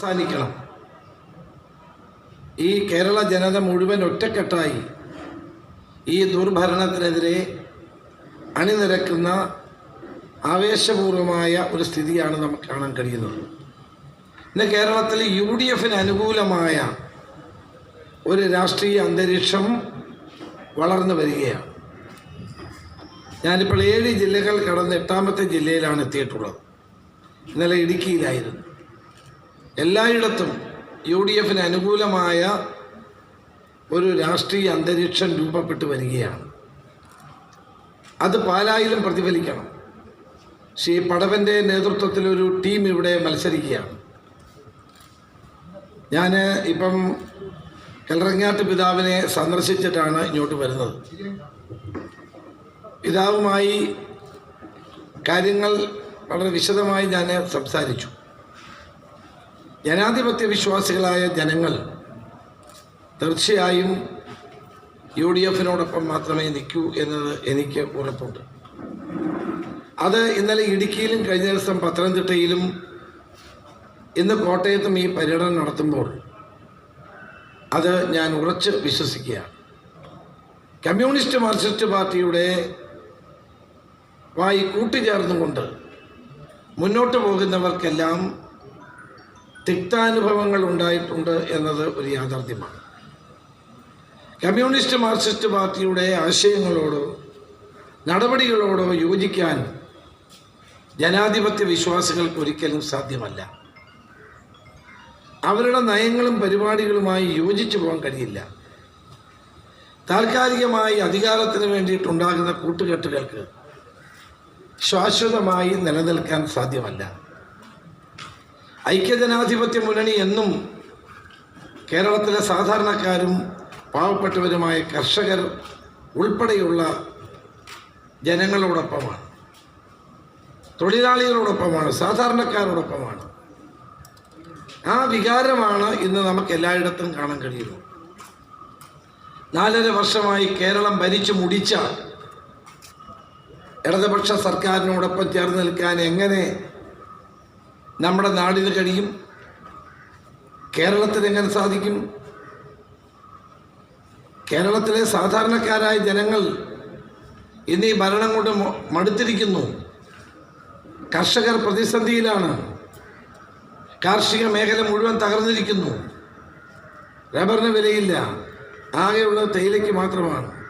അവസാനിക്കണം. ഈ കേരള ജനത മുഴുവൻ ഒറ്റക്കെട്ടായി ഈ ദുർഭരണത്തിനെതിരെ അണിനിരക്കുന്ന ആവേശപൂർവമായ ഒരു സ്ഥിതിയാണ് നമുക്ക് കാണാൻ കഴിയുന്നത്. ഇന്ന് കേരളത്തിൽ യു ഡി എഫിന് അനുകൂലമായ ഒരു രാഷ്ട്രീയ അന്തരീക്ഷം വളർന്നു വരികയാണ്. ഞാനിപ്പോൾ ഏഴ് ജില്ലകൾ കടന്ന് എട്ടാമത്തെ ജില്ലയിലാണ് എത്തിയിട്ടുള്ളത്. ഇന്നലെ ഇടുക്കിയിലായിരുന്നു. എല്ലായിടത്തും യു ഡി എഫിന് അനുകൂലമായ ഒരു രാഷ്ട്രീയ അന്തരീക്ഷം രൂപപ്പെട്ടു വരികയാണ്. അത് പാലായിലും പ്രതിഫലിക്കണം. ശ്രീ പടവന്റെ നേതൃത്വത്തിൽ ഒരു ടീം ഇവിടെ മത്സരിക്കുകയാണ്. ഞാൻ ഇപ്പം കല്ലറങ്ങാട്ട് പിതാവിനെ സന്ദർശിച്ചിട്ടാണ് ഇങ്ങോട്ട് വരുന്നത്. പിതാവുമായി കാര്യങ്ങൾ വളരെ വിശദമായി ഞാൻ സംസാരിച്ചു. ജനാധിപത്യ വിശ്വാസികളായ ജനങ്ങൾ തീർച്ചയായും യു ഡി എഫിനോടൊപ്പം മാത്രമേ നിൽക്കൂ എന്നത് എനിക്ക് ഉറപ്പുണ്ട്. അത് ഇന്നലെ ഇടുക്കിയിലും കഴിഞ്ഞ ദിവസം പത്തനംതിട്ടയിലും ഇന്ന് കോട്ടയത്തും ഈ പര്യടനം നടത്തുമ്പോൾ അത് ഞാൻ ഉറച്ച് വിശ്വസിക്കുകയാണ്. കമ്മ്യൂണിസ്റ്റ് മാർക്സിസ്റ്റ് പാർട്ടിയുടെ വായി കൂട്ടിച്ചേർന്നുകൊണ്ട് മുന്നോട്ട് പോകുന്നവർക്കെല്ലാം തിക്താനുഭവങ്ങൾ ഉണ്ടായിട്ടുണ്ട് എന്നത് ഒരു യാഥാർത്ഥ്യമാണ്. കമ്മ്യൂണിസ്റ്റ് മാർക്സിസ്റ്റ് പാർട്ടിയുടെ ആശയങ്ങളോടോ നടപടികളോടോ യോജിക്കാൻ ജനാധിപത്യ വിശ്വാസികൾക്ക് ഒരിക്കലും സാധ്യമല്ല. അവരുടെ നയങ്ങളും പരിപാടികളുമായി യോജിച്ചു പോകാൻ കഴിയില്ല. താൽക്കാലികമായി അധികാരത്തിന് വേണ്ടിയിട്ടുണ്ടാകുന്ന കൂട്ടുകെട്ടുകൾക്ക് ശാശ്വതമായി നിലനിൽക്കാൻ സാധ്യമല്ല. ഐക്യജനാധിപത്യ മുന്നണി എന്നും കേരളത്തിലെ സാധാരണക്കാരും പാവപ്പെട്ടവരുമായ കർഷകർ ഉൾപ്പെടെയുള്ള ജനങ്ങളോടൊപ്പമാണ്. തൊഴിലാളികളോടൊപ്പമാണ് സാധാരണക്കാരോടൊപ്പമാണ്. ആ വികാരമാണ് ഇന്ന് നമുക്ക് എല്ലായിടത്തും കാണാൻ കഴിയുന്നത്. നാലര വർഷമായി കേരളം ഭരിച്ചു മുടിച്ച ഇടതുപക്ഷ സർക്കാരിനോടൊപ്പം ചേർന്ന് നിൽക്കാൻ എങ്ങനെ നമ്മുടെ നാടിന് കഴിയും. കേരളത്തിന് എങ്ങനെ സാധിക്കും? കേരളത്തിലെ സാധാരണക്കാരായ ജനങ്ങൾ ഇന്ന് ഈ ഭരണം കൊണ്ട് മടുത്തിരിക്കുന്നു. കർഷകർ പ്രതിസന്ധിയിലാണ്. കാർഷിക മേഖല മുഴുവൻ തകർന്നിരിക്കുന്നു. റബ്ബറിന് വിലയില്ല. ആകെയുള്ള തേയിലയ്ക്ക് മാത്രമാണ്.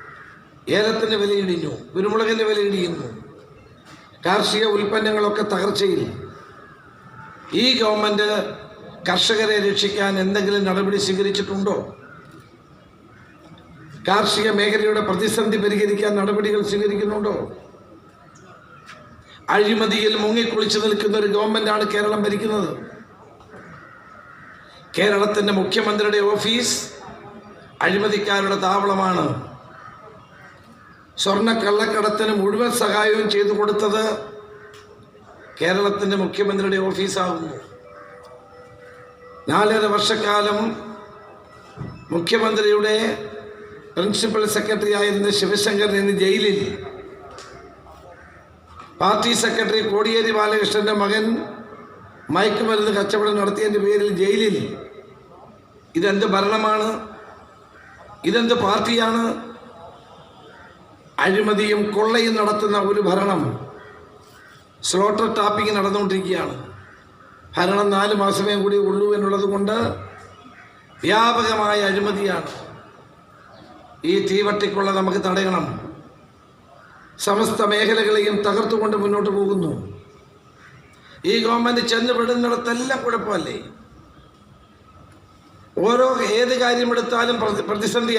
ഏലത്തിന്റെ വിലയിടിഞ്ഞു കുരുമുളകിന്റെ വിലയിടിയുന്നു കാർഷിക ഉൽപ്പന്നങ്ങളൊക്കെ തകർച്ചയിൽ. ഈ ഗവൺമെന്റ് കർഷകരെ രക്ഷിക്കാൻ എന്തെങ്കിലും നടപടി സ്വീകരിച്ചിട്ടുണ്ടോ? കാർഷിക മേഖലയുടെ പ്രതിസന്ധി പരിഹരിക്കാൻ നടപടികൾ സ്വീകരിക്കുന്നുണ്ടോ? അഴിമതിയിൽ മുങ്ങിക്കുളിച്ചു നിൽക്കുന്ന ഒരു ഗവൺമെന്റാണ് കേരളം ഭരിക്കുന്നത്. കേരളത്തിന്റെ മുഖ്യമന്ത്രിയുടെ ഓഫീസ് അഴിമതിക്കാരുടെ താവളമാണ്. സ്വർണ കള്ളക്കടത്തിന് മുഴുവൻ സഹായവും ചെയ്തു കൊടുത്തത് കേരളത്തിന്റെ മുഖ്യമന്ത്രിയുടെ ഓഫീസാകുന്നു നാലര വർഷക്കാലം മുഖ്യമന്ത്രിയുടെ പ്രിൻസിപ്പൽ സെക്രട്ടറി ആയിരുന്ന ശിവശങ്കർ ഇന്ന് ജയിലിൽ. പാർട്ടി സെക്രട്ടറി കോടിയേരി ബാലകൃഷ്ണന്റെ മകൻ മയക്കുമരുന്ന് കച്ചവടം നടത്തിയതിന്റെ പേരിൽ ജയിലിൽ. ഇതെന്ത് ഭരണമാണ്? ഇതെന്ത് പാർട്ടിയാണ്? അഴിമതിയും കൊള്ളയും നടത്തുന്ന ഒരു ഭരണം. സ്ലോട്ടർ ടാപ്പിംഗ് നടന്നുകൊണ്ടിരിക്കുകയാണ്. ഭരണം നാല് മാസമേ കൂടി ഉള്ളൂ എന്നുള്ളത് കൊണ്ട് വ്യാപകമായ അഴിമതിയാണ്. ഈ തീവട്ടിക്കുള്ള നമുക്ക് തടയണം. സമസ്ത മേഖലകളെയും തകർത്തുകൊണ്ട് മുന്നോട്ട് പോകുന്നു. ഈ ഗവൺമെന്റ് ചെന്ന് വിടുന്നിടത്തെല്ലാം കുഴപ്പമല്ലേ? ഓരോ ഏത് കാര്യമെടുത്താലും പ്രതിസന്ധി പ്രതിസന്ധിയല്ല?